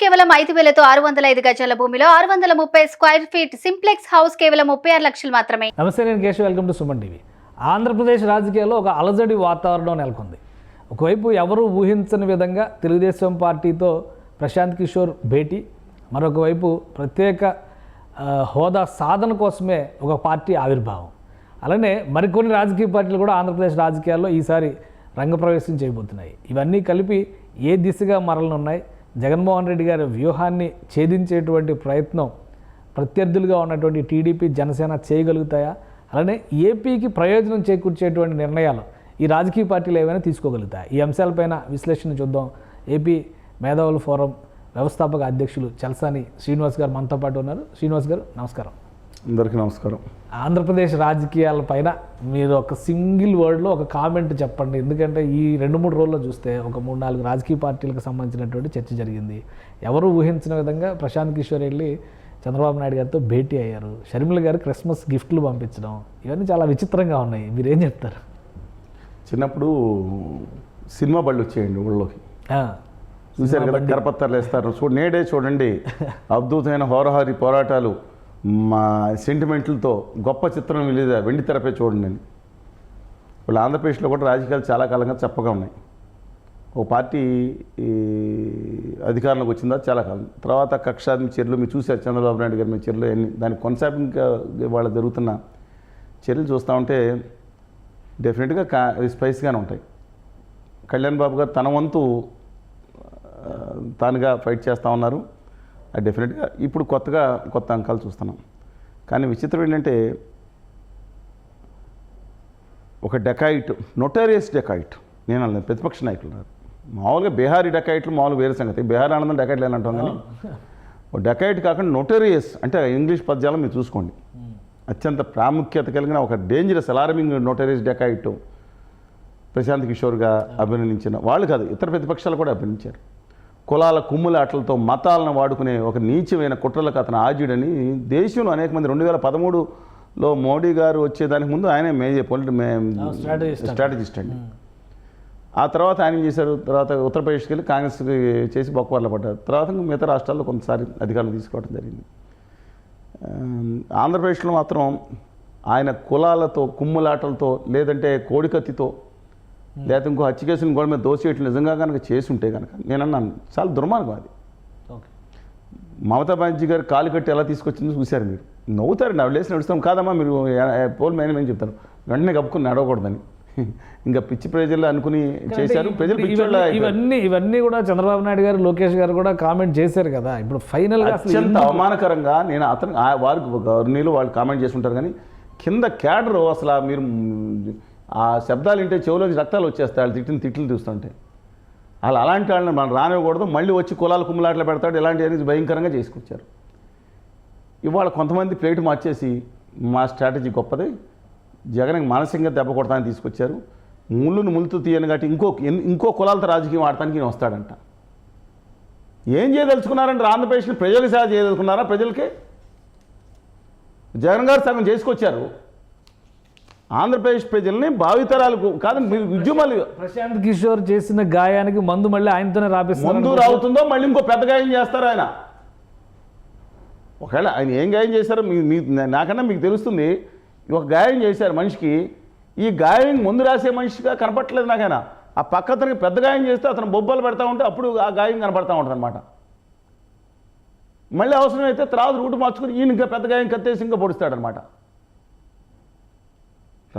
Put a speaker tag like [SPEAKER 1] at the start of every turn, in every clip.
[SPEAKER 1] కేవలం ఐదు వేలతో ఆరు వందల ఐదు గజాల భూమిలో ఆరు వందల ముప్పై స్క్వేర్ ఫీట్ సింప్లెక్స్ హౌస్ కేవలం ముప్పై ఆరు లక్షలు మాత్రమే.
[SPEAKER 2] నమస్తే నేను Keshav. Welcome to Suman TV. Andhra Pradesh రాజకీయాల్లో ఒక అలజడి వాతావరణం నెలకొంది. ఒకవైపు ఎవరు ఊహించని విధంగా తెలుగుదేశం పార్టీతో ప్రశాంత్ కిషోర్ భేటీ మరొక వైపు ప్రత్యేక హోదా సాధన కోసమే ఒక పార్టీ ఆవిర్భావం. అలానే మరికొన్ని రాజకీయ పార్టీలు కూడా ఆంధ్రప్రదేశ్ రాజకీయాల్లో ఈసారి రంగప్రవేశం చేయబోతున్నాయి. ఇవన్నీ కలిపి ఏ దిశగా మరలనున్నాయి? జగన్మోహన్ రెడ్డి గారి వ్యూహాన్ని ఛేదించేటువంటి ప్రయత్నం ప్రత్యర్థులుగా ఉన్నటువంటి టీడీపీ జనసేన చేయగలుగుతాయా? అలానే ఏపీకి ప్రయోజనం చేకూర్చేటువంటి నిర్ణయాలు ఈ రాజకీయ పార్టీలు ఏవైనా తీసుకోగలుగుతాయి? ఈ అంశాలపైన విశ్లేషణ చూద్దాం. ఏపీ మేధావుల ఫోరం వ్యవస్థాపక అధ్యక్షులు చల్సాని శ్రీనివాస్ గారు మనతో పాటు ఉన్నారు. శ్రీనివాస్ గారు నమస్కారం.
[SPEAKER 3] అందరికీ నమస్కారం.
[SPEAKER 2] ఆంధ్రప్రదేశ్ రాజకీయాలపైన మీరు ఒక సింగిల్ వర్డ్లో ఒక కామెంట్ చెప్పండి. ఎందుకంటే ఈ రెండు మూడు రోజుల్లో చూస్తే ఒక మూడు నాలుగు రాజకీయ పార్టీలకు సంబంధించినటువంటి చర్చ జరిగింది. ఎవరు ఊహించిన విధంగా ప్రశాంత్ కిషోర్ వెళ్ళి చంద్రబాబు నాయుడు గారితో భేటీ అయ్యారు. షర్మిల గారు క్రిస్మస్ గిఫ్ట్లు పంపించడం ఇవన్నీ చాలా విచిత్రంగా ఉన్నాయి. మీరేం చెప్తారు?
[SPEAKER 3] చిన్నప్పుడు సినిమా బళ్ళు వచ్చేయండి ఊళ్ళోకి.
[SPEAKER 2] ఆ,
[SPEAKER 3] చూశారు కదా కరపత్తాలు వేస్తారు. చూ నేడే చూడండి. అద్భుతమైన హోరహారి పోరాటాలు. మా సెంటిమెంట్లతో గొప్ప చిత్రం లేదా వెండి తెరపై చూడండి అని ఇప్పుడు ఆంధ్రప్రదేశ్లో కూడా రాజకీయాలు చాలా కాలంగా చెప్పగా ఉన్నాయి. ఓ పార్టీ అధికారంలోకి వచ్చిందా? చాలా కాలం. తర్వాత కక్షాది చర్యలు మీరు చూశారు. చంద్రబాబు నాయుడు గారి మీ చర్యలు అన్ని దాని కొనసాగింపుగా వాళ్ళ జరుగుతున్న చర్యలు చూస్తూ ఉంటే డెఫినెట్గా కా స్పైస్గానే ఉంటాయి. కళ్యాణ్ బాబు గారు తన వంతు తానుగా ఫైట్ చేస్తూ ఉన్నారు. డెఫినెట్గా ఇప్పుడు కొత్తగా కొత్త అంకాలు చూస్తున్నాం. కానీ విచిత్రం ఏంటంటే ఒక డెకాయిట్ నొటేరియస్ డెకాయిట్. నేను అన్నది ప్రతిపక్ష నాయకులు ఉన్నారు మామూలుగా బీహారీ డెకాయిట్లు మామూలుగా వేరే సంగతి. బీహార్ ఆనందం డెకాయిట్లు అని అంటాం కానీ ఒక డెకాయిట్ కాకుండా నొటేరియస్ అంటే ఇంగ్లీష్ పద్యాలు మీరు చూసుకోండి. అత్యంత ప్రాముఖ్యత కలిగిన ఒక dangerous alarming notorious dacoit Prashant కిషోర్గా అభినందించిన వాళ్ళు కాదు ఇతర ప్రతిపక్షాలు కూడా అభినందించారు. కులాల కుమ్ములాటలతో మతాలను వాడుకునే ఒక నీచమైన కుట్రలకు అతను ఆజుడని దేశంలో అనేక మంది రెండు వేల పదమూడులో మోడీ గారు వచ్చేదానికి ముందు ఆయనే మేజర్ పొలిటి. స్ట్రాటజిస్ట్ అండి ఆ తర్వాత ఆయన ఏం చేశారు? తర్వాత ఉత్తరప్రదేశ్కి వెళ్ళి కాంగ్రెస్కి చేసి బొక్కవర్ల పడ్డారు. తర్వాత మిగతా రాష్ట్రాల్లో కొంతసారి అధికారులు తీసుకోవడం జరిగింది. ఆంధ్రప్రదేశ్లో మాత్రం ఆయన కులాలతో కుమ్ములాటలతో లేదంటే కోడికత్తితో లేదా ఇంకో హత్య కేసుని గోడ మీద దోసేయట్లు నిజంగా కనుక చేసి ఉంటే కనుక నేను అన్నాను చాలా దుర్మార్గం అది.
[SPEAKER 2] ఓకే.
[SPEAKER 3] మమతా బెనర్జీ గారు కాలు కట్టి ఎలా తీసుకొచ్చిందో చూశారు మీరు. నవ్వుతారు నవ్వు లేచి నడుస్తాం. కాదమ్మా మీరు పోల్ మేనేజ్మెంట్ చెప్తారు. వెంటనే కప్పుకుని నడవకూడదని. ఇంకా పిచ్చి ప్రజలు అనుకుని చేశారు. ప్రజలు
[SPEAKER 2] ఇవన్నీ- ఇవన్నీ కూడా చంద్రబాబు నాయుడు గారు లోకేష్ గారు కూడా కామెంట్ చేశారు కదా. ఇప్పుడు ఫైనల్
[SPEAKER 3] అత్యంత అవమానకరంగా నేను అతను వారికి గవర్నీలు వాళ్ళు కామెంట్ చేసి ఉంటారు కానీ కింద క్యాడర్ అసలు మీరు ఆ శబ్దాలు వింటే చెవులోకి రక్తాలు వచ్చేస్తాయి వాళ్ళు తిట్టిన తిట్లు చూస్తుంటే. వాళ్ళు అలాంటి వాళ్ళని మనం రానివ్వకూడదు. మళ్ళీ వచ్చి కులాలు కుమ్మలాట్లు పెడతాడు ఇలాంటివన్నీ భయంకరంగా చేసుకొచ్చారు. ఇవాళ కొంతమంది ప్లేట్ మార్చేసి మా స్ట్రాటజీ గొప్పది. జగన్కి మానసికంగా దెబ్బ కొడతానని తీసుకొచ్చారు. ముళ్ళును ములుతూ తీయను కాబట్టి ఇంకో ఇంకో కులాలతో రాజకీయం ఆడటానికి ఈయన వస్తాడంట. ఏం చేయదలుచుకున్నారంటే ఆంధ్రప్రదేశ్ని ప్రజలకు సేవ చేయదలుచుకున్నారా ప్రజలకి? జగన్ గారు సగం చేసుకొచ్చారు. ఆంధ్రప్రదేశ్ ప్రజల్ని భావితరాలకు కాదు మీరు ఉద్యమాలు
[SPEAKER 2] ప్రశాంత్ కిషోర్ చేసిన గాయానికి మందు మళ్ళీ ఆయనతోనే రాపిస్తారు
[SPEAKER 3] ముందు రావుతుందో మళ్ళీ ఇంకో పెద్ద గాయం చేస్తారు ఆయన. ఒకవేళ ఆయన ఏం గాయం చేశారో మీ నాకన్నా మీకు తెలుస్తుంది ఒక గాయం చేశారు మనిషికి ఈ గాయం ముందు రాసే మనిషిగా కనపట్లేదు నాకైనా. ఆ పక్క అతనికి పెద్ద గాయం చేస్తే అతను బొబ్బలు పెడతా ఉంటే అప్పుడు ఆ గాయం కనపడతా ఉంటుంది అనమాట మళ్ళీ అవసరమైతే తర్వాత రూటు మార్చుకుని ఈయన ఇంకా పెద్ద గాయం కత్తేసి ఇంకా పొడుస్తాడనమాట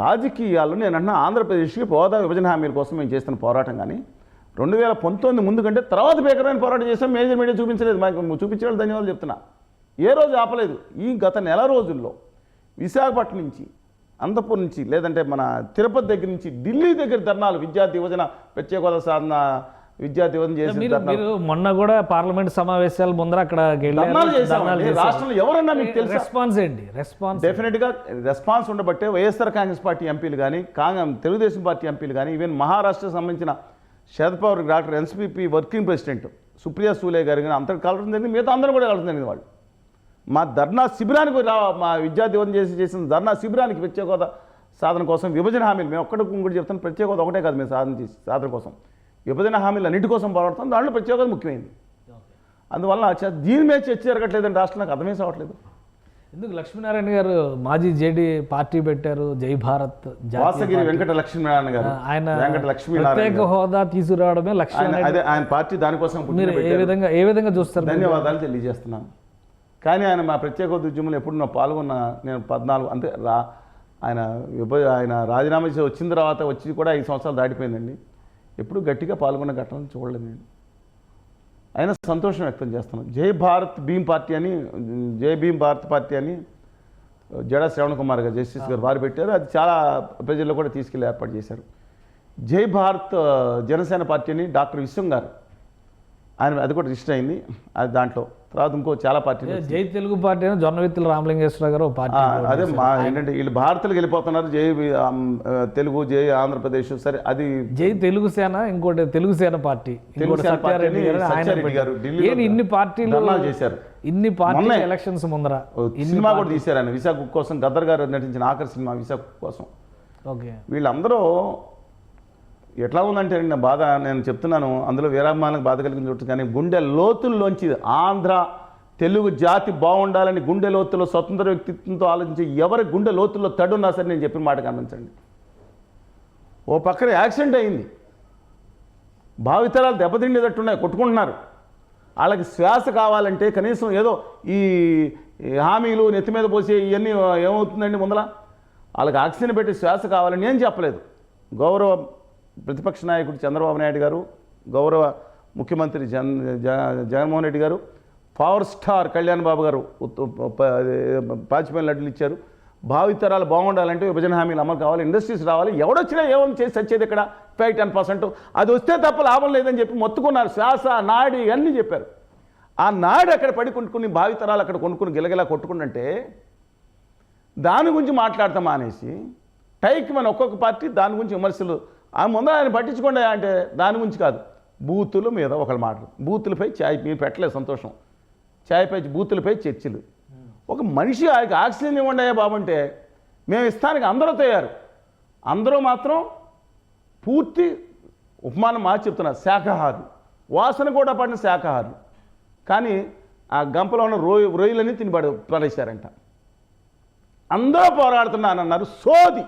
[SPEAKER 3] రాజకీయాల్లో నేను అన్న ఆంధ్రప్రదేశ్కి హోదా విభజన హామీల కోసం మేము చేస్తున్న పోరాటం కానీ రెండు వేల పంతొమ్మిది ముందు కంటే తర్వాత భీకరమైన పోరాటం చేస్తాం మేజర్ మీడియా చూపించలేదు. మాకు చూపించే వాళ్ళు ధన్యవాదాలు చెప్తున్నా. ఏ రోజు ఆపలేదు. ఈ గత నెల రోజుల్లో విశాఖపట్నం నుంచి అంతపూర్ నుంచి లేదంటే మన తిరుపతి దగ్గర నుంచి ఢిల్లీ దగ్గర ధర్నాలు విద్యార్థి యువజన ప్రత్యేక సాధన విద్యార్థి యువజన చేసిన
[SPEAKER 2] మీరు మొన్న కూడా పార్లమెంట్ సమావేశాల ముందర అక్కడ
[SPEAKER 3] రాష్ట్రంలో ఎవరన్నా మీకు తెలుసా?
[SPEAKER 2] రెస్పాన్స్ ఏంటి? రెస్పాన్స్
[SPEAKER 3] డెఫినెట్గా రెస్పాన్స్ ఉండబట్టే వైఎస్ఆర్ కాంగ్రెస్ పార్టీ ఎంపీలు కానీ కాంగ్రెస్ తెలుగుదేశం పార్టీ ఎంపీలు కానీ ఈవెన్ మహారాష్ట్రకు సంబంధించిన Sharad Pawar doctor NCP working president Supriya Sule గారు కానీ అందరికి కలవడం జరిగింది. మిగతా అందరూ కూడా కలవడం జరిగింది వాళ్ళు. మా ధర్నా శిబిరానికి మా విద్యార్థి యువత చేసి చేసిన ధర్నా శిబిరానికి ప్రత్యేక సాధన కోసం విభజన హామీలు. మేము ఒక్కటి ఇంకోటి చెప్తాను ప్రత్యేక ఒకటే కాదు మేము సాధన చేసి సాధన కోసం. విభజన హామీలు అన్నిటి కోసం పోరాడుతాం దాంట్లో ప్రత్యేక హోదా ముఖ్యమైనది అందువల్ల దీని మీద చర్చ జరగట్లేదండి రాష్ట్రం నాకు అర్థమే కావట్లేదు.
[SPEAKER 2] ఎందుకు లక్ష్మీనారాయణ గారు మాజీ జేడీ పార్టీ పెట్టారు జై భారత్
[SPEAKER 3] వాసగిరి వెంకట లక్ష్మీనారాయణ గారు.
[SPEAKER 2] ఆయన
[SPEAKER 3] వెంకట లక్ష్మీనారాయణ
[SPEAKER 2] ప్రత్యేక. హోదా తీసుకురావడమే
[SPEAKER 3] ఆయన అదే ఆయన పార్టీ దానికోసం
[SPEAKER 2] మీరు ఏ. విధంగా ఏ విధంగా చూస్తారు?
[SPEAKER 3] ధన్యవాదాలు తెలియజేస్తున్నాను. కానీ ఆయన మా ప్రత్యేక ఉద్యమంలో ఎప్పుడు నా పాల్గొన్న నేను పద్నాలుగు అంటే రా ఆయన ఆయన రాజీనామా చేసి వచ్చిన తర్వాత వచ్చి కూడా ఐదు సంవత్సరాలు దాటిపోయిందండి. ఎప్పుడు గట్టిగా పాల్గొన్న ఘటనలు చూడలేదు నేను. అయినా సంతోషం వ్యక్తం చేస్తున్నాను జై భారత్ భీమ్ పార్టీ అని జై భీమ్ భారత్ పార్టీ అని జడా శ్రవణ్ కుమార్ గారు జస్టిస్ గారు వారు పెట్టారు. అది చాలా ప్రజల్లో కూడా తీసుకెళ్ళి ఏర్పాటు చేశారు. జై భారత్ జనసేన పార్టీ అని డాక్టర్ విశ్వం గారు ఆయన అది కూడా రిజిస్టర్ అయింది. అది దాంట్లో తర్వాత ఇంకో చాలా పార్టీలు
[SPEAKER 2] ఏ, జై తెలుగు పార్టీ అని జొన్నవిత్తుల రామలింగేశ్వర గారు పార్టీ
[SPEAKER 3] అదే మా ఏంటంటే వీళ్ళు భారత్లకు వెళ్ళిపోతున్నారు. జై తెలుగు జై ఆంధ్రప్రదేశ్ సరే అది
[SPEAKER 2] జై తెలుగు సేన ఇంకోటి తెలుగు సేన పార్టీ. గారు ఇన్ని పార్టీలు
[SPEAKER 3] చేశారు.
[SPEAKER 2] ఇన్ని పార్టీ. ఎలక్షన్స్ ముందర?
[SPEAKER 3] సినిమా కూడా తీశారు ఆయన. విశాఖ కోసం గద్దర్ గారు నటించిన ఆఖరి సినిమా విశాఖ కోసం.
[SPEAKER 2] ఓకే.
[SPEAKER 3] వీళ్ళందరూ ఎట్లా ఉందంటే నా బాధ నేను చెప్తున్నాను. అందులో వీరాభిమానులకు బాధ కలిగిన చోటు కానీ గుండె లోతుల్లోంచి ఆంధ్ర తెలుగు జాతి బాగుండాలని గుండె లోతుల్లో స్వతంత్ర వ్యక్తిత్వంతో ఆలోచించి ఎవరి గుండె లోతుల్లో తడున్నా సరే నేను చెప్పిన మాట గమనించండి. ఓ పక్కన యాక్సిడెంట్ అయింది. భావితరాలు దెబ్బతిండేటట్టున్నాయి కొట్టుకుంటున్నారు. వాళ్ళకి శ్వాస కావాలంటే కనీసం ఏదో ఈ హామీలు నెత్తి మీద పోసే ఇవన్నీ ఏమవుతుందండి ముందల? వాళ్ళకి ఆక్సిజన్ పెట్టి శ్వాస కావాలని నేను చెప్పలేదు. గౌరవ ప్రతిపక్ష నాయకుడు చంద్రబాబు నాయుడు గారు గౌరవ ముఖ్యమంత్రి జన్ జ- జగన్మోహన్ రెడ్డి గారు పవర్ స్టార్ కళ్యాణ్ బాబు గారు పాచిపోయిన లడ్డులు ఇచ్చారు. భావితరాలు బాగుండాలంటే విభజన హామీలు అమలు కావాలి ఇండస్ట్రీస్ రావాలి ఎవడొచ్చినా ఏమని చేసి వచ్చేది ఇక్కడ ఫైవ్ టెన్ పర్సెంట్. అది వస్తే తప్ప లాభం లేదని చెప్పి మొత్తుకున్నారు. శ్వాస నాడి అన్నీ చెప్పారు. ఆ నాడు అక్కడ పడి కొనుక్కుని భావితరాలు అక్కడ కొనుక్కుని గిలగిలా కొట్టుకుంటుంటే దాని గురించి మాట్లాడతాం అనేసి టైక్ మన ఒక్కొక్క పార్టీ దాని గురించి విమర్శలు ఆ ముందర ఆయన పట్టించుకోండి అంటే దాని గురించి కాదు. బూతుల మీద ఒకళ్ళు మాటలు. బూతులపై ఛాయ్ మీరు పెట్టలేదు సంతోషం. ఛాయ్పై బూతులపై చర్చలు. ఒక మనిషి ఆయనకి ఆక్సిజన్ ఇవ్వండి అయ్యా బాబు అంటే మేము ఇస్తానికి అందరూ తయారు. అందరూ మాత్రం పూర్తి ఉపమానం మార్చి చెప్తున్నారు శాఖాహారులు వాసన కూడా పడిన శాఖాహారులు కానీ ఆ గంపలో ఉన్న రోయి రొయ్యలన్నీ తిని పడేశారంట. అందరూ పోరాడుతున్నానన్నారు. సోది.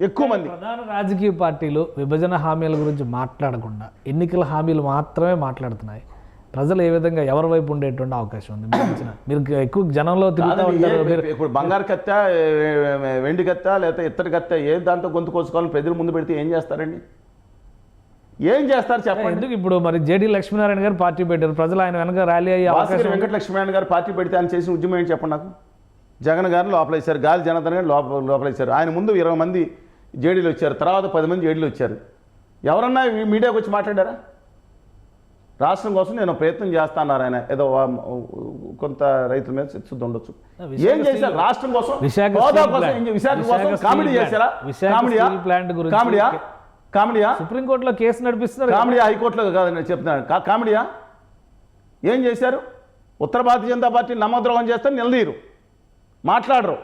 [SPEAKER 3] ఎక్కువ మంది.
[SPEAKER 2] ప్రధాన రాజకీయ పార్టీలు విభజన హామీల గురించి మాట్లాడకుండా ఎన్నికల హామీలు మాత్రమే మాట్లాడుతున్నాయి. ప్రజలు ఏ విధంగా ఎవరి వైపు ఉండేటువంటి అవకాశం ఉంది? మీరు ఎక్కువ జనంలో తిరుగుతూ ఉంటారు
[SPEAKER 3] ఏ- ఇప్పుడు బంగారు కత్త ఏ- వెండి కత్త లేకపోతే ఇత్తడి కత్త ఏ దాంతో గొంతు కోసుకోవాలని ప్రజలు ముందు పెడితే ఏం చేస్తారండి? ఏం చేస్తారు చెప్పండి?
[SPEAKER 2] ఎందుకు ఇప్పుడు మరి జేడీ లక్ష్మీనారాయణ గారు పార్టీ పెట్టారు? ప్రజలు ఆయన వెనక ర్యాలీ అయ్యే అవకాశం
[SPEAKER 3] వెంకట లక్ష్మీనారాయణ గారు పార్టీ పెడితే ఆయన చేసిన ఉద్యమం ఏంటి చెప్పండి నాకు? జగన్ గారిని లోపలేశారు గాలి జనార్దన్ గారిని లోపల లోపలేశారు. ఆయన ముందు ఇరవై మంది జేడీలు వచ్చారు తర్వాత పది మంది జేడీలు వచ్చారు. ఎవరన్నా మీడియాకి వచ్చి మాట్లాడారా? రాష్ట్రం కోసం నేను ప్రయత్నం చేస్తాన్నారు ఆయన ఏదో కొంత రైతుల మీద శుద్ధి ఉండొచ్చు. ఏం చేశారు? రాష్ట్రం కోసం హోదా కోసం విశాఖ కోసం కామెడీ. చేశారా? కామెడీయా? కామెడీయా కామెడీయా?
[SPEAKER 2] సుప్రీంకోర్టులో కేసు నడిపిస్తున్నారు
[SPEAKER 3] కామెడీ హైకోర్టులో కాదని నేను చెప్తున్నాను కామెడీయా? ఏం చేశారు? ఉత్తర భారతీయ జనతా పార్టీ నమ్మద్రోహం చేస్తే నిలదీరు మాట్లాడరు.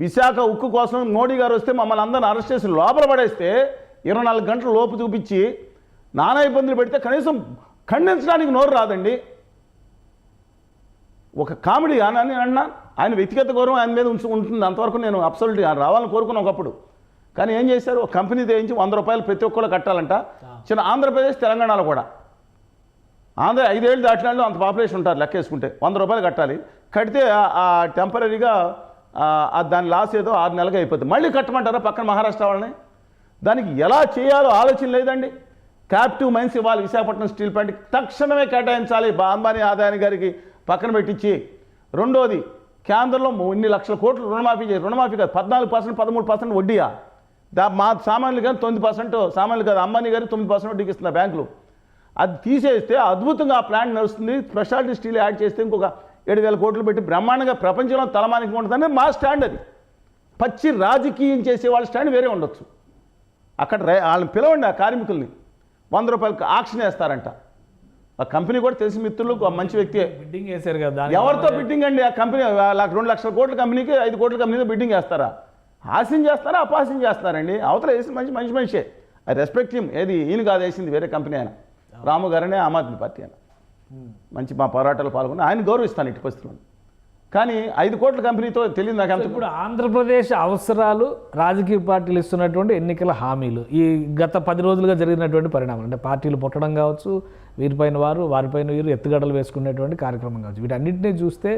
[SPEAKER 3] విశాఖ ఉక్కు కోసం మోడీ గారు వస్తే మమ్మల్ని అందరిని అరెస్ట్ చేసి లోపల పడేస్తే ఇరవై నాలుగు గంటలు లోపు చూపించి నానా ఇబ్బందులు పెడితే కనీసం ఖండించడానికి నోరు రాదండి. ఒక కామెడీ అని నేను అన్నా ఆయన వ్యక్తిగత గౌరవం ఆయన మీద ఉంచు ఉంటుంది. అంతవరకు నేను అబ్సల్యూట్ రావాలని కోరుకున్నా ఒకప్పుడు. కానీ ఏం చేశారు? ఒక కంపెనీ తెగించి వంద రూపాయలు ప్రతి ఒక్కళ్ళు కట్టాలంట. చిన్న ఆంధ్రప్రదేశ్ తెలంగాణలో కూడా. ఆంధ్ర ఐదేళ్ళు దాటినాళ్ళు అంత పాపులేషన్ ఉంటారు లెక్క వేసుకుంటే వంద రూపాయలు కట్టాలి. కడితే ఆ- ఆ టెంపరీగా దాని లాస్ ఏదో ఆరు నెలలకు అయిపోతుంది. మళ్ళీ కట్టమంటారా పక్కన మహారాష్ట్ర వాళ్ళని? దానికి ఎలా చేయాలో ఆలోచన లేదండి. క్యాప్టివ్ మైన్స్ ఇవ్వాలి విశాఖపట్నం స్టీల్ ప్లాంట్ తక్షణమే కేటాయించాలి. బా- అంబానీ ఆదాయాన్ని గారికి పక్కన పెట్టించి. రెండోది కేంద్రంలో ఇన్ని లక్షల కోట్లు రుణమాఫీ చేసి రుణమాఫీ కాదు పద్నాలుగు పర్సెంట్ పదమూడు పర్సెంట్ వడ్డీయా? దా మా సామాన్యులు కానీ తొమ్మిది పర్సెంట్ సామాన్యులు కాదు అంబానీ గారు తొమ్మిది పర్సెంట్ వడ్డీకి ఇస్తున్నారు బ్యాంకులు. అది తీసేస్తే అద్భుతంగా ఆ ప్లాంట్ నడుస్తుంది. స్పెషాలిటీ స్టీల్ యాడ్ చేస్తే ఇంకొక ఏడు వేల కోట్లు పెట్టి బ్రహ్మాండంగా ప్రపంచంలో తలమానికి ఉంటుందని మా స్టాండ్ అది. పచ్చి రాజకీయం చేసే వాళ్ళ స్టాండ్ వేరే ఉండొచ్చు. అక్కడ వాళ్ళని పిలవండి ఆ కార్మికుల్ని. వంద రూపాయలకి ఆక్షన్ వేస్తారంట. ఆ కంపెనీ కూడా తెలిసి మిత్రులు మంచి వ్యక్తి.
[SPEAKER 2] బిడ్డింగ్ వేశారు కదా
[SPEAKER 3] ఎవరితో బిడ్డింగ్ అండి? ఆ కంపెనీ రెండు లక్షల కోట్ల కంపెనీకి ఐదు కోట్ల కంపెనీతో బిడ్డింగ్ వేస్తారా హాస్యం చేస్తారా అపహాస్యం చేస్తారండి అవతల వేసి మంచి మంచి మనిషే. ఐ రెస్పెక్ట్ హిమ్ ఏది ఈయన కాదు వేసింది వేరే కంపెనీ ఆయన. రాము గారనే ఆమ్ ఆద్మీ పార్టీ ఆయన. మంచి మా పోరాటాలు పాల్గొని ఆయన గౌరవిస్తాను ఇటు పరిస్థితుల్లో. కానీ ఐదు కోట్ల కంపెనీతో తెలియదు నాకు ఎంత
[SPEAKER 2] ఇప్పుడు ఆంధ్రప్రదేశ్ అవసరాలు రాజకీయ పార్టీలు ఇస్తున్నటువంటి ఎన్నికల హామీలు. ఈ గత పది రోజులుగా జరిగినటువంటి పరిణామాలు అంటే పార్టీలు పుట్టడం కావచ్చు వీరిపైన వారు వారిపైన వీరు ఎత్తుగడలు వేసుకునేటువంటి కార్యక్రమం కావచ్చు. వీటన్నిటిని చూస్తే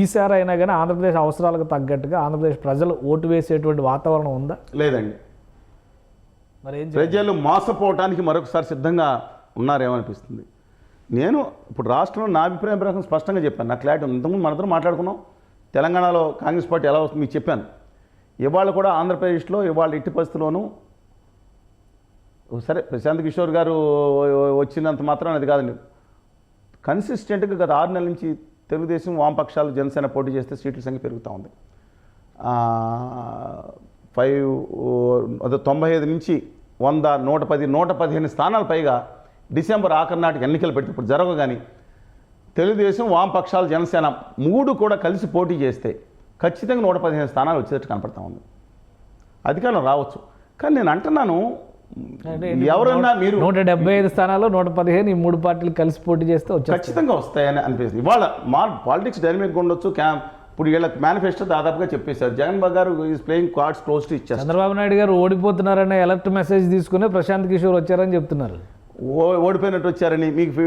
[SPEAKER 2] ఈసారి అయినా కానీ ఆంధ్రప్రదేశ్ అవసరాలకు తగ్గట్టుగా ఆంధ్రప్రదేశ్ ప్రజలు ఓటు వేసేటువంటి వాతావరణం ఉందా?
[SPEAKER 3] లేదండి.
[SPEAKER 2] మరి
[SPEAKER 3] ప్రజలు మోసపోవటానికి మరొకసారి సిద్ధంగా ఉన్నారేమో అనిపిస్తుంది. నేను ఇప్పుడు రాష్ట్రంలో నా అభిప్రాయం ప్రకారం స్పష్టంగా చెప్పాను. నా క్లారిటీ ఉంది. ఇంతకుముందు మనందరం మాట్లాడుకున్నాం. తెలంగాణలో కాంగ్రెస్ పార్టీ ఎలా వస్తుంది మీకు చెప్పాను. ఇవాళ కూడా ఆంధ్రప్రదేశ్లో ఇవాళ ఇట్టి పరిస్థితుల్లోనూ సరే ప్రశాంత్ కిషోర్ గారు వచ్చినంత మాత్రం అది కాదండి. కన్సిస్టెంట్గా గత ఆరు నెలల నుంచి తెలుగుదేశం వామపక్షాలు జనసేన పోటీ చేస్తే సీట్ల సంఖ్య పెరుగుతూ ఉంది. ఫైవ్ అదే తొంభై ఐదు నుంచి వంద నూట పది నూట పదిహేను స్థానాలు పైగా డిసెంబర్ ఆఖరి నాటికి ఎన్నికలు పెడితే ఇప్పుడు జరగగాని తెలుగుదేశం వామపక్షాలు జనసేన మూడు కూడా కలిసి పోటీ చేస్తే ఖచ్చితంగా నూట పదిహేను స్థానాలు వచ్చేటట్టు కనపడతా ఉంది. అధికారం రావచ్చు. కానీ నేను అంటున్నాను
[SPEAKER 2] అంటే
[SPEAKER 3] ఎవరన్నా మీరు
[SPEAKER 2] నూట డెబ్బై ఐదు స్థానాల్లో నూట పదిహేను ఈ మూడు పార్టీలు కలిసి పోటీ చేస్తే
[SPEAKER 3] ఖచ్చితంగా వస్తాయని అనిపిస్తుంది. ఇవాళ మా పాలిటిక్స్ డైనమిక్ ఉండొచ్చు క్యా ఇప్పుడు వీళ్ళకి మేనిఫెస్టో దాదాపుగా చెప్పేశారు. జగన్ బాబు గారు is playing cards close to ఇచ్చారు
[SPEAKER 2] చంద్రబాబు నాయుడు గారు ఓడిపోతున్నారనే అలర్ట్ మెసేజ్ తీసుకుని ప్రశాంత్ కిషోర్ వచ్చారని చెప్తున్నారు.
[SPEAKER 3] ఓడిపోయినట్టు వచ్చారని మీకు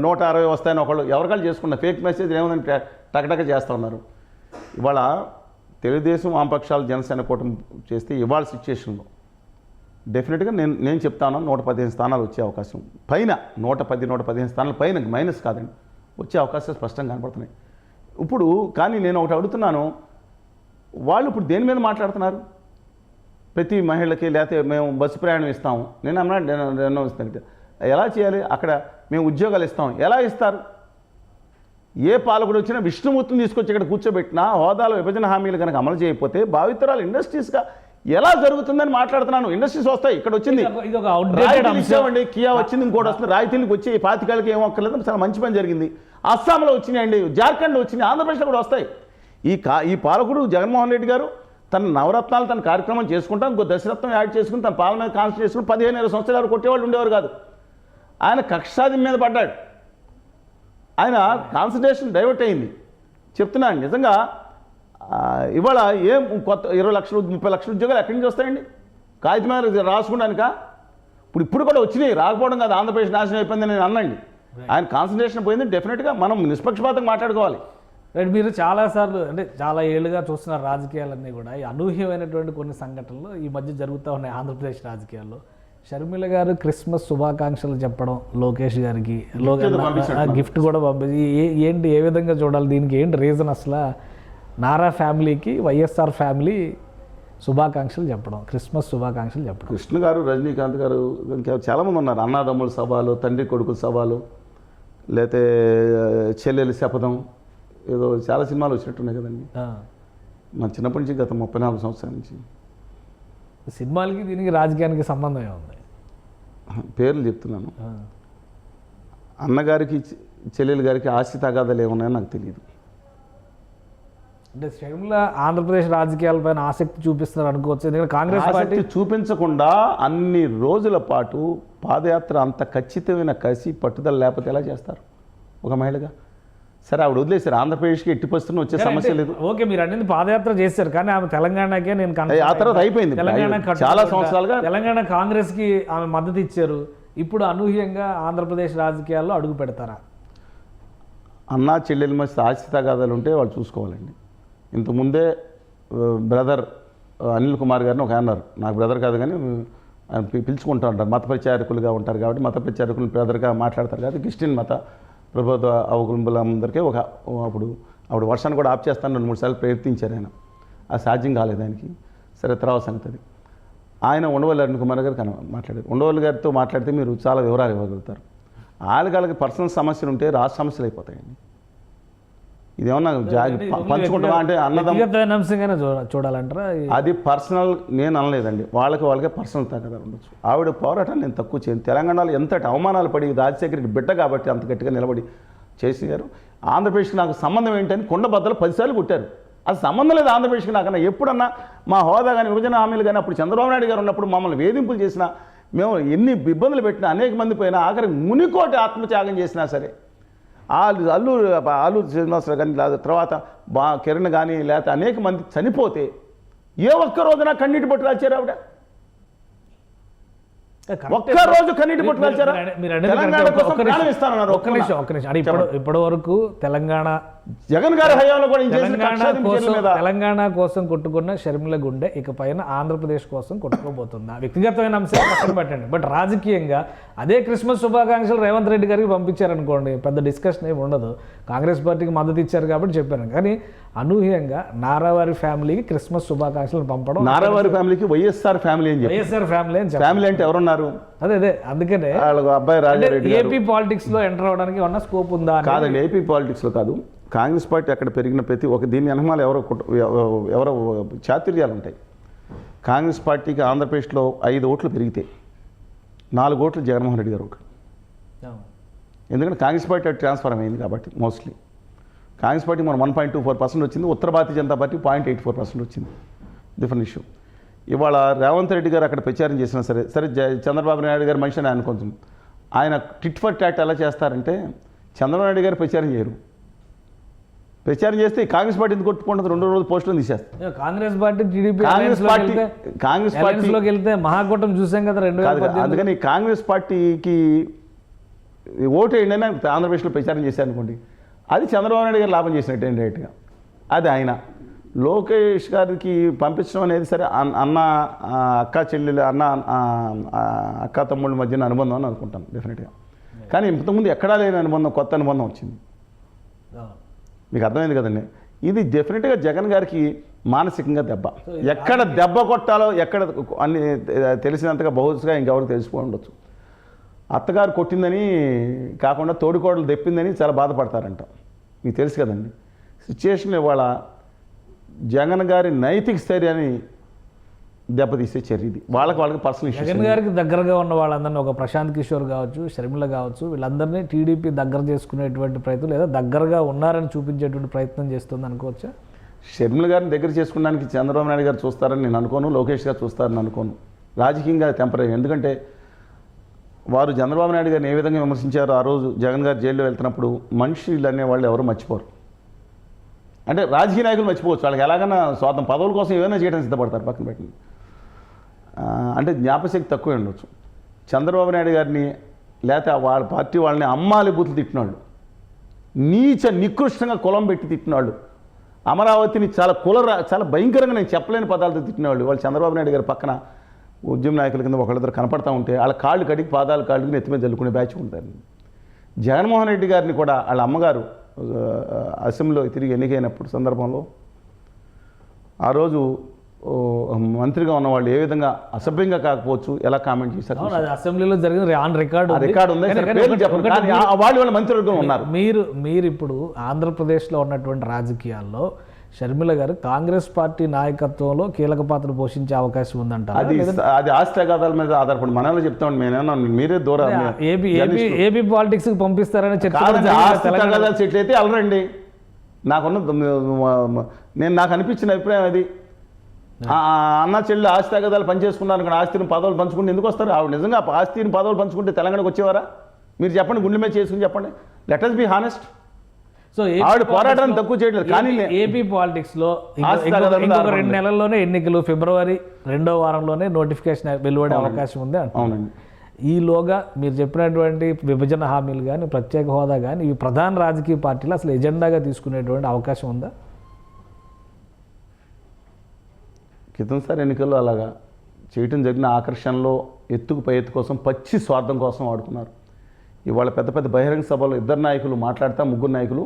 [SPEAKER 3] నూట అరవై వస్తాయని ఒకళ్ళు ఎవరికాళ్ళు చేసుకున్న ఫేక్ మెసేజ్ ఏముందని ట- టకటక చేస్తూ ఉన్నారు ఇవాళ తెలుగుదేశం వామపక్షాలు జనసేన కూటమి చేస్తే ఇవాళ సిచ్యుయేషన్లో డెఫినెట్గా నేను నేను చెప్తాను నూట పదిహేను స్థానాలు వచ్చే అవకాశం. పైన నూట పది నూట పదిహేను స్థానాలు పైన మైనస్ కాదండి. వచ్చే అవకాశాలు స్పష్టంగా కనపడుతున్నాయి. ఇప్పుడు కానీ నేను ఒకటి అడుగుతున్నాను. వాళ్ళు ఇప్పుడు దేని మీద మాట్లాడుతున్నారు? ప్రతి మహిళకి లేకపోతే మేము బస్సు ప్రయాణం ఇస్తాము. నేను అన్నా నేను ఇస్తాను ఎలా చేయాలి? అక్కడ మేము ఉద్యోగాలు ఇస్తాం. ఎలా ఇస్తారు? ఏ పాలకుడు వచ్చినా విష్ణుమూర్తిని తీసుకొచ్చి ఇక్కడ కూర్చోబెట్టినా హోదాలో విభజన హామీలు కనుక అమలు చేయకపోతే భావితరాలు ఇండస్ట్రీస్గా ఎలా జరుగుతుందని మాట్లాడుతున్నాను. ఇండస్ట్రీస్ వస్తాయి. ఇక్కడ వచ్చింది ఇచ్చామండి కియా వచ్చింది ఇంకోటి వస్తుంది. రాయితీలకు వచ్చి ఈ పాతికేళ్ళకి ఏం ఒక్కర్లేదు చాలా మంచి పని జరిగింది. అస్సాంలో వచ్చినాయండి. జార్ఖండ్లో వచ్చినాయి. ఆంధ్రప్రదేశ్లో కూడా వస్తాయి. ఈ కా ఈ పాలకుడు జగన్మోహన్ రెడ్డి గారు తన నవరత్నాలు తన కార్యక్రమం చేసుకుంటాం ఇంకో దశరత్నం యాడ్ చేసుకుని తన పాలన మీద కాన్సన్ట్రేట్ చేసుకుని పదిహేను ఇరవై సంవత్సరాలు కొట్టేవాళ్ళు ఉండేవారు కాదు. ఆయన కక్షాది మీద పడ్డాడు. ఆయన కాన్సన్ట్రేషన్ డైవర్ట్ అయింది. చెప్తున్నాను నిజంగా ఇవాళ ఏం కొత్త ఇరవై లక్షలు ముప్పై లక్షల ఉద్యోగాలు ఎక్కడి నుంచి వస్తాయండి? కాగితం మీద రాసుకున్నానుక ఇప్పుడు ఇప్పుడు కూడా వచ్చినాయి రాకపోవడం కాదు ఆంధ్రప్రదేశ్ నాశనం అయిపోయింది నేను అన్నండి. ఆయన కాన్సన్ట్రేషన్ పోయింది డెఫినెట్గా మనం నిష్పక్షపాతంగా మాట్లాడుకోవాలి.
[SPEAKER 2] రైట్ మీరు చాలాసార్లు అంటే చాలా ఏళ్ళుగా చూస్తున్న రాజకీయాలన్నీ కూడా ఈ అనూహ్యమైనటువంటి కొన్ని సంఘటనలు ఈ మధ్య జరుగుతూ ఉన్నాయి ఆంధ్రప్రదేశ్ రాజకీయాల్లో. షర్మిల గారు క్రిస్మస్ శుభాకాంక్షలు చెప్పడం లోకేష్ గారికి గిఫ్ట్ కూడా పంపించి ఏ- ఏంటి ఏ విధంగా చూడాలి దీనికి ఏంటి రీజన్ అసలు? నారా ఫ్యామిలీకి వైఎస్ఆర్ ఫ్యామిలీ శుభాకాంక్షలు చెప్పడం క్రిస్మస్ శుభాకాంక్షలు చెప్పడం.
[SPEAKER 3] కృష్ణ గారు రజనీకాంత్ గారు ఇంకా చాలామంది ఉన్నారు. అన్నాదమ్ముల సభలు తండ్రి కొడుకుల సభలు లేతే చెల్లెలి శపథం ఏదో చాలా సినిమాలు వచ్చినట్టున్నాయి కదండి. మన చిన్నప్పటి నుంచి గత ముప్పై నాలుగు సంవత్సరాల నుంచి.
[SPEAKER 2] సినిమాలకి దీనికి రాజకీయానికి సంబంధమే ఉంది.
[SPEAKER 3] పేర్లు చెప్తున్నాను. అన్నగారికి చెల్లెలు గారికి ఆస్తి తగాదాలు ఏమున్నాయో నాకు తెలియదు
[SPEAKER 2] అంటే షర్మిల ఆంధ్రప్రదేశ్ రాజకీయాలపైన ఆసక్తి చూపిస్తున్నారు అనుకోవచ్చు. ఎందుకంటే కాంగ్రెస్ పార్టీ
[SPEAKER 3] చూపించకుండా అన్ని రోజుల పాటు పాదయాత్ర అంత ఖచ్చితమైన కసి పట్టుదల లేకపోతే ఎలా చేస్తారు? ఒక మహిళగా? సరే ఆవిడ వదిలేశారు. ఆంధ్రప్రదేశ్కి ఎట్టి పరిస్థితుల్లో వచ్చే సమస్య లేదు.
[SPEAKER 2] ఓకే మీరు అన్ని పాదయాత్ర చేశారు కానీ ఆమె తెలంగాణకే నేను
[SPEAKER 3] ఆ తర్వాత అయిపోయింది.
[SPEAKER 2] తెలంగాణ
[SPEAKER 3] చాలా. సంవత్సరాలుగా-
[SPEAKER 2] తెలంగాణ కాంగ్రెస్కి ఆమె మద్దతు ఇచ్చారు. ఇప్పుడు అనూహ్యంగా ఆంధ్రప్రదేశ్ రాజకీయాల్లో అడుగు పెడతారా?
[SPEAKER 3] అన్నా చెల్లెల మధ్య ఆస్తి తగాదాలు ఉంటే వాళ్ళు చూసుకోవాలండి. ఇంతకుముందే బ్రదర్ అనిల్ కుమార్ గారిని ఒక అన్నారు. నాకు బ్రదర్ కాదు కానీ ఆయన పిలుచుకుంటూ ఉంటారు. మత ప్రచారకులుగా ఉంటారు కాబట్టి మత ప్రచారకులు బ్రదర్గా మాట్లాడతారు కాబట్టి క్రిస్టియన్ మత ప్రభుత్వ అవకులందరికీ ఒక అప్పుడు అప్పుడు వర్షాన్ని కూడా ఆఫ్ చేస్తాను రెండు మూడు సార్లు ప్రయత్నించారు ఆయన. అది సాధ్యం కాలేదు ఆయనకి. సరే తర్వాత సంగతి ఆయన ఉండవల్లి అరుణ్ కుమార్ గారు కన మాట్లాడారు. ఉండవల్లి గారితో మాట్లాడితే మీరు చాలా వివరాలు ఇవ్వగలుగుతారు. వాళ్ళకి పర్సనల్ సమస్యలు ఉంటే రాష్ట్ర సమస్యలు అయిపోతాయండి. ఇదేమన్నా జాగి పంచుకుంటామా అంటే
[SPEAKER 2] చూడ- చూడాలంటారా?
[SPEAKER 3] అది పర్సనల్ నేను అనలేదండి. వాళ్ళకి వాళ్ళకే పర్సనల్ తగ్గదా ఉండొచ్చు. ఆవిడ పోరాటం నేను తక్కువ చేయను. తెలంగాణలో ఎంతటి అవమానాలు పడి రాజశేఖరికి బిడ్డ కాబట్టి అంత గట్టిగా నిలబడి చేసి గారు ఆంధ్రప్రదేశ్కి నాకు సంబంధం ఏంటని కొండ బద్దలు పదిసార్లు కొట్టారు. అది సంబంధం లేదు ఆంధ్రప్రదేశ్కి నాకన్నా. ఎప్పుడన్నా మా హోదా కానీ విభజన హామీలు కానీ అప్పుడు చంద్రబాబు నాయుడు గారు ఉన్నప్పుడు మమ్మల్ని వేధింపులు చేసినా మేము ఎన్ని ఇబ్బందులు పెట్టినా అనేక మంది పోయినా ఆఖరికి మునికోటి ఆత్మత్యాగం చేసినా సరే అల్లూరు అల్లూరు శ్రీనివాసరావు కానీ లేదా తర్వాత బా కిరణ్ కానీ లేకపోతే అనేక మంది చనిపోతే ఏ ఒక్క రోజున కన్నీటి పట్టు రాల్చారు ఆవిడ? ఒక్క రోజు కన్నీటి బొట్టు
[SPEAKER 2] ఒక్క నిమిషం, ఒక్క నిమిషం ఇప్పుడు ఇప్పటి వరకు తెలంగాణ
[SPEAKER 3] జగన్ గారి హయాంలో కూడా
[SPEAKER 2] తెలంగాణ కోసం కొట్టుకున్న షర్మిల గుండె ఇక పైన ఆంధ్రప్రదేశ్ కోసం కొట్టుకోబోతుందా? వ్యక్తిగతమైన అంశాలు పక్కన పెట్టండి. బట్ రాజకీయంగా అదే క్రిస్మస్ శుభాకాంక్షలు రేవంత్ రెడ్డి గారికి పంపించారనుకోండి పెద్ద డిస్కషన్ ఏమి ఉండదు. కాంగ్రెస్ పార్టీకి మద్దతు ఇచ్చారు కాబట్టి చెప్పాను. కానీ అనూహ్యంగా నారావారి ఫ్యామిలీకి క్రిస్మస్ శుభాకాంక్షలు పంపడం
[SPEAKER 3] నారావారి ఫ్యామిలీకి వైఎస్ఆర్ ఫ్యామిలీ అని చెప్పి.
[SPEAKER 2] వైఎస్ఆర్ ఫ్యామిలీ అని
[SPEAKER 3] ఫ్యామిలీ అంటే ఎవరున్నారు?
[SPEAKER 2] అదే అదే అందుకనే
[SPEAKER 3] అబ్బాయి రాజారెడ్డి
[SPEAKER 2] ఏపీ పాలిటిక్స్లో ఎంటర్ అవడానికి ఉన్న స్కోప్ ఉందా
[SPEAKER 3] కాదండి ఏపీ పాలిటిక్స్లో కాదు. కాంగ్రెస్ పార్టీ అక్కడ పెరిగిన ప్రతి ఒక దీని వెనకాల ఎవరో ఎవరో చాతుర్యాలు ఉంటాయి కాంగ్రెస్ పార్టీకి ఆంధ్రప్రదేశ్లో ఐదు ఓట్లు పెరిగితే నాలుగు ఓట్లు జగన్మోహన్ రెడ్డి గారు ఒకటి ఎందుకంటే కాంగ్రెస్ పార్టీ ట్రాన్స్ఫర్ అయింది కాబట్టి మోస్ట్లీ కాంగ్రెస్ పార్టీ మనం one point two four percent వచ్చింది ఉత్తర Bharatiya Janata party point eight four percent వచ్చింది. డిఫరెంట్ ఇష్యూ ఇవాళ రేవంత్ రెడ్డి గారు అక్కడ ప్రచారం చేసినా సరే సరే చంద్రబాబు నాయుడు గారు మనిషి అని అనుకుంటాం ఆయన టిట్ ఫర్ టాట్ ఎలా చేస్తారంటే చంద్రబాబు నాయుడు గారు ప్రచారం చేయరు. ప్రచారం చేస్తే కాంగ్రెస్ పార్టీ ఎందుకు కొట్టుకుంటుంది? రెండు రోజులు పోస్టులు తీసేస్తారు.
[SPEAKER 2] Congress party TDP
[SPEAKER 3] Congress party Congress party
[SPEAKER 2] లోకి వెళ్తే మహాకూటం చూసాం కదా రెండు
[SPEAKER 3] అందుకని కాంగ్రెస్ పార్టీకి ఓటు వేయండి అని ఆంధ్రప్రదేశ్లో ప్రచారం చేశారు అనుకోండి. అది చంద్రబాబు నాయుడు గారు లాభం చేసినట్టు డైరెక్ట్గా అది ఆయన. లోకేష్ గారికి పంపించడం అనేది సరే అన్న అక్క చెల్లెలు అన్న అక్క తమ్ముళ్ళ మధ్యన అనుబంధం అని అనుకుంటాను డెఫినెట్గా కానీ ఇంతకుముందు ఎక్కడా లేని అనుబంధం కొత్త అనుబంధం వచ్చింది. మీకు అర్థమైంది కదండి? ఇది డెఫినెట్గా జగన్ గారికి మానసికంగా దెబ్బ. ఎక్కడ దెబ్బ కొట్టాలో ఎక్కడ అన్ని తెలిసినంతగా బహుశగా ఇంకెవరికి తెలిసిపోయి ఉండొచ్చు. అత్తగారు కొట్టిందని కాకుండా తోడికోడలు దెప్పిందని చాలా బాధపడతారంట. మీకు తెలుసు కదండి. సిచ్యుయేషన్ ఇవాళ జగన్ గారి నైతిక స్థైర్యాన్ని దెబ్బతీసే చర్య ఇది వాళ్ళకి వాళ్ళకి పర్సనల్
[SPEAKER 2] జగన్
[SPEAKER 3] ఇష్యూస్
[SPEAKER 2] గారికి దగ్గరగా ఉన్న వాళ్ళందరినీ ఒక ప్రశాంత్ కిషోర్ కావచ్చు షర్మిల కావచ్చు వీళ్ళందరినీ టీడీపీ దగ్గర చేసుకునేటువంటి ప్రయత్నం లేదా దగ్గరగా ఉన్నారని చూపించేటువంటి ప్రయత్నం చేస్తుంది అనుకోవచ్చా?
[SPEAKER 3] షర్మిల గారిని దగ్గర చేసుకోవడానికి చంద్రబాబు నాయుడు గారు చూస్తారని నేను అనుకోను లోకేష్ గారు చూస్తారని అనుకోను. రాజకీయంగా టెంపరీ ఎందుకంటే వారు చంద్రబాబు నాయుడు గారిని ఏ విధంగా విమర్శించారో ఆ రోజు జగన్ గారు జైల్లో వెళ్తున్నప్పుడు మనుషులు అనే వాళ్ళు ఎవరు మర్చిపోరు. అంటే రాజకీయ నాయకులు మర్చిపోవచ్చు. వాళ్ళకి ఎలాగైనా స్వాతం పదవుల కోసం ఏమైనా చేయడం సిద్ధపడతారు పక్కన పెట్టిన అంటే జ్ఞాపశక్తి తక్కువే ఉండొచ్చు. చంద్రబాబు నాయుడు గారిని లేకపోతే వాళ్ళ పార్టీ వాళ్ళని అమ్మాలి బూతులు తిట్టినాళ్ళు నీచ నికృష్టంగా కులం పెట్టి తిట్టినాళ్ళు అమరావతిని చాలా కుల చాలా భయంకరంగా నేను చెప్పలేని పదాలతో తిట్టినవాళ్ళు. వాళ్ళు చంద్రబాబు నాయుడు గారి పక్కన ఉద్యమ నాయకుల కింద ఒకళ్ళిద్దరు కనపడతా ఉంటే వాళ్ళ కాళ్ళు కడిగి పాదాలు కాళ్ళకి నెత్తి మీద జల్లుకునే బ్యాచ్ ఉంటారు జగన్మోహన్ రెడ్డి గారిని కూడా వాళ్ళ అమ్మగారు అసెంబ్లీలో తిరిగి ఎన్నికైనప్పుడు సందర్భంలో ఆ రోజు మంత్రిగా ఉన్న వాళ్ళు ఏ విధంగా అసభ్యంగా కాకపోవచ్చు ఎలా కామెంట్ చేశారు?
[SPEAKER 2] అసెంబ్లీలో జరిగిన ఆన్ రికార్డు
[SPEAKER 3] రికార్డు ఉంది వాళ్ళు వాళ్ళ మంత్రివర్గం ఉన్నారు.
[SPEAKER 2] మీరు మీరు ఇప్పుడు ఆంధ్రప్రదేశ్లో ఉన్నటువంటి రాజకీయాల్లో షర్మిల గారు కాంగ్రెస్ పార్టీ నాయకత్వంలో కీలక పాత్ర పోషించే అవకాశం ఉందంటారా?
[SPEAKER 3] అది అది అగాధాల మీద ఆధారపడి మనలో చెప్తాం మేమేమన్నా మీరే దూరం
[SPEAKER 2] ఏపీ ఏపీ ఏపీ పాలిటిక్స్కి పంపిస్తారని
[SPEAKER 3] తగాదాలు సెటిల్ అయితే అలరండి నాకున్న నేను నాకు అనిపించిన అభిప్రాయం అది. అన్న చెల్లి ఆస్తి తగాదాలు పనిచేసుకున్నారు ఆస్తిని పదవులు పంచుకుంటే ఎందుకు వస్తారు? ఆవిడ నిజంగా ఆస్తిని పదవులు పంచుకుంటే తెలంగాణకు వచ్చేవారా? మీరు చెప్పండి గుండె మీద చేసుకుని చెప్పండి. Let us be honest
[SPEAKER 2] so
[SPEAKER 3] ఆవిడ
[SPEAKER 2] లో-
[SPEAKER 3] తక్కువ చేయట్లేదు. కానీ
[SPEAKER 2] ఏపీ-
[SPEAKER 3] నే-
[SPEAKER 2] ఏపీ పాలిటిక్స్లో ఇంకో-
[SPEAKER 3] ఆస్తి
[SPEAKER 2] ఇంకొక- రెండు. నెలల్లోనే ఎన్నికలు ఫిబ్రవరి రెండో వారంలోనే నోటిఫికేషన్ వెలువడే అవకాశం ఉంది.
[SPEAKER 3] అవునండి
[SPEAKER 2] ఈలోగా మీరు చెప్పినటువంటి విభజన హామీలు కానీ ప్రత్యేక హోదా కానీ ఇవి ప్రధాన రాజకీయ పార్టీలు అసలు ఎజెండాగా తీసుకునేటువంటి అవకాశం ఉందా
[SPEAKER 3] క్రితంసారి ఎన్నికల్లో అలాగా చేయటం జరిగిన ఆకర్షణలో ఎత్తుకు పై ఎత్తు కోసం పచ్చి స్వార్థం కోసం వాడుకున్నారు ఇవాళ పెద్ద పెద్ద బహిరంగ సభలో ఇద్దరు నాయకులు మాట్లాడతా ముగ్గురు నాయకులు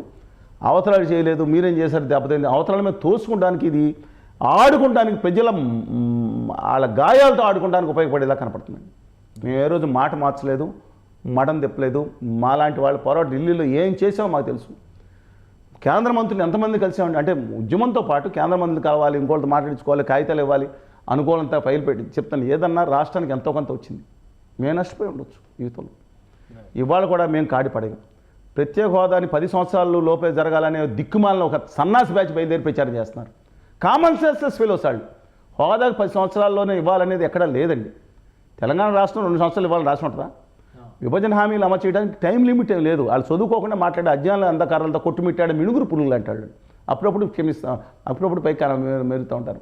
[SPEAKER 3] అవతలాలు చేయలేదు మీరేం చేశారు? దెబ్బతింది. అవతరాల మీద తోసుకుంటానికి ఇది ఆడుకుంటానికి ప్రజల వాళ్ళ గాయాలతో ఆడుకుంటానికి ఉపయోగపడేలా కనపడుతుంది. మేము ఏ రోజు మాట మార్చలేదు మడం తిప్పలేదు మాలాంటి వాళ్ళు పొరపాటు ఢిల్లీలో ఏం చేసామో మాకు తెలుసు. కేంద్ర మంత్రులు ఎంతమంది కలిసామండి అంటే ఉద్యమంతో పాటు కేంద్ర మంత్రులు కావాలి ఇంకోళ్ళతో మాట్లాడించుకోవాలి కాగితాలు ఇవ్వాలి అనుకూలంతా ఫైల్ పెట్టి చెప్తాను. ఏదన్నా రాష్ట్రానికి ఎంతో కొంత వచ్చింది. మేము నష్టపోయి ఉండొచ్చు జీవితంలో. ఇవాళ కూడా మేము కాడిపడేయం ప్రత్యేక హోదాని పది సంవత్సరాలు లోపే జరగాలనే దిక్కుమాలిన ఒక సన్నాసి బ్యాచ్ బయలుదేరి ప్రచారం చేస్తున్నారు. కామన్ సెన్సెస్ ఫెలోస్ వాళ్ళు. హోదాకు పది సంవత్సరాల్లోనే ఇవ్వాలనేది ఎక్కడా లేదండి. తెలంగాణ రాష్ట్రం రెండు సంవత్సరాలు ఇవ్వాలని రాసి ఉంటుందా? విభజన హామీలు అమలు చేయడానికి టైం లిమిట్ ఏం లేదు. వాళ్ళు చదువుకోకుండా మాట్లాడే అజ్ఞానుల అంధకారాలతో కొట్టుమిట్టాడే మినుగురు పురుగులు అంటాడు అప్పుడప్పుడు క్షమిస్తాం అప్పుడప్పుడు పైకి మెరుగుతూ ఉంటారు.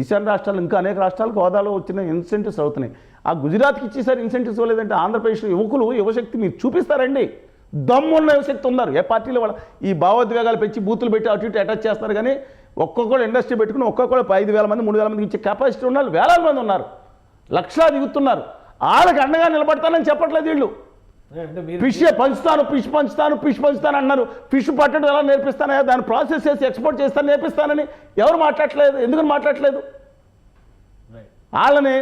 [SPEAKER 3] ఈశాన్య రాష్ట్రాలు ఇంకా అనేక రాష్ట్రాలకు హోదాలో వచ్చిన ఇన్సెంటివ్స్ అవుతున్నాయి. ఆ గుజరాత్కి ఇచ్చేసారి ఇన్సెంటివ్స్ ఇవ్వలేదంటే ఆంధ్రప్రదేశ్లో యువకులు యువశక్తి మీరు చూపిస్తారండి. దమ్మున్న యువశక్తి ఉన్నారు ఏ పార్టీలో వాళ్ళ ఈ భావోద్వేగాలు పెంచి బూతులు పెట్టి అటు ఇటు అటాచ్ చేస్తున్నారు కానీ ఒక్కొక్కరు ఇండస్ట్రీ పెట్టుకుని ఒక్కొక్కరు ఐదు వేల మంది మూడు వేల మందికి ఇచ్చే కెపాసిటీ ఉన్న వాళ్ళు వేలాది మంది ఉన్నారు. లక్షలాది దిగుతున్నారు. వాళ్ళకి అండగా నిలబడతానని చెప్పట్లేదు వీళ్ళు. ఫిష్ పంచుతాను ఫిష్ పంచుతాను ఫిష్ పంచుతాను అన్నారు. ఫిష్ పట్టడం ఎలా నేర్పిస్తానా దాన్ని ప్రాసెస్ చేసి ఎక్స్పోర్ట్ చేస్తాను నేర్పిస్తానని ఎవరు మాట్లాడట్లేదు? ఎందుకని మాట్లాడట్లేదు? వాళ్ళని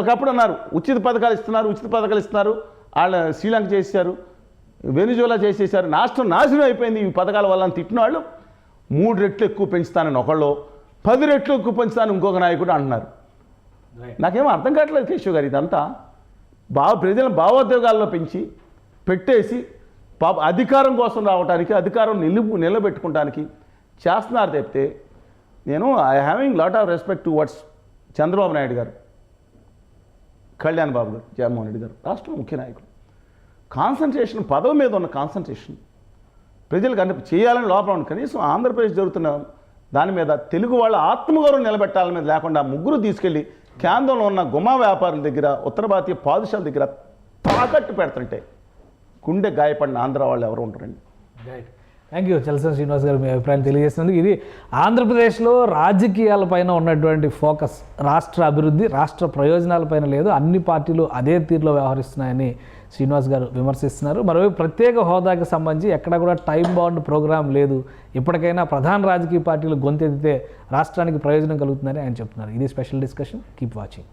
[SPEAKER 3] ఒకప్పుడు అన్నారు ఉచిత పథకాలు ఇస్తున్నారు ఉచిత పథకాలు ఇస్తున్నారు. వాళ్ళ శ్రీలంక చేశారు. వెనుజులా చేసేసారు నాశనం నాశనం అయిపోయింది. ఈ పథకాల వల్ల తిట్టిన వాళ్ళు మూడు రెట్లు ఎక్కువ పెంచుతానని ఒకళ్ళు పది రెట్లు ఎక్కువ పెంచుతాను ఇంకొక నాయకుడు అంటున్నారు. నాకేమో అర్థం కావట్లేదు కేశవ్ గారు ఇదంతా. భావ ప్రజల భావోద్వేగాల్లో పెంచి పెట్టేసి పాప అధికారం కోసం రావడానికి అధికారం నిలుపు నిలబెట్టుకోవడానికి చేస్తున్నారు తప్పితే నేను I having lot of respect to words Chandrababu Naidu గారు కళ్యాణ్ బాబు గారు జగన్మోహన్ రెడ్డి గారు రాష్ట్ర ముఖ్య నాయకులు కాన్సన్ట్రేషన్ పదవి మీద ఉన్న కాన్సన్ట్రేషన్. ప్రజలకు అంటే చేయాలని లోపల ఉంది కనీసం ఆంధ్రప్రదేశ్ జరుగుతున్న దాని మీద తెలుగు వాళ్ళ ఆత్మగౌరవం నిలబెట్టాలని మీద లేకుండా ముగ్గురు తీసుకెళ్ళి కేంద్రంలో ఉన్న గుమా వ్యాపారుల దగ్గర ఉత్తర భారతీయ పాదుషాల దగ్గర తాకట్టు పెడుతుంటే గుండె గాయపడిన ఆంధ్ర వాళ్ళు ఎవరు ఉంటారండి
[SPEAKER 2] థ్యాంక్ యూ చలసన్ శ్రీనివాస్ గారు మీ అభిప్రాయం తెలియజేసినందుకు. ఇది ఆంధ్రప్రదేశ్లో రాజకీయాలపైన ఉన్నటువంటి ఫోకస్. రాష్ట్ర అభివృద్ధి రాష్ట్ర ప్రయోజనాలపైన లేదు. అన్ని పార్టీలు అదే తీరులో వ్యవహరిస్తున్నాయని శ్రీనివాస్ గారు విమర్శిస్తున్నారు. మరోవైపు ప్రత్యేక హోదాకి సంబంధించి ఎక్కడ కూడా టైం బౌండ్ ప్రోగ్రాం లేదు. ఇప్పటికైనా ప్రధాన రాజకీయ పార్టీలు గొంతెత్తితే రాష్ట్రానికి ప్రయోజనం కలుగుతుందని ఆయన చెప్తున్నారు. ఇది స్పెషల్ డిస్కషన్. Keep watching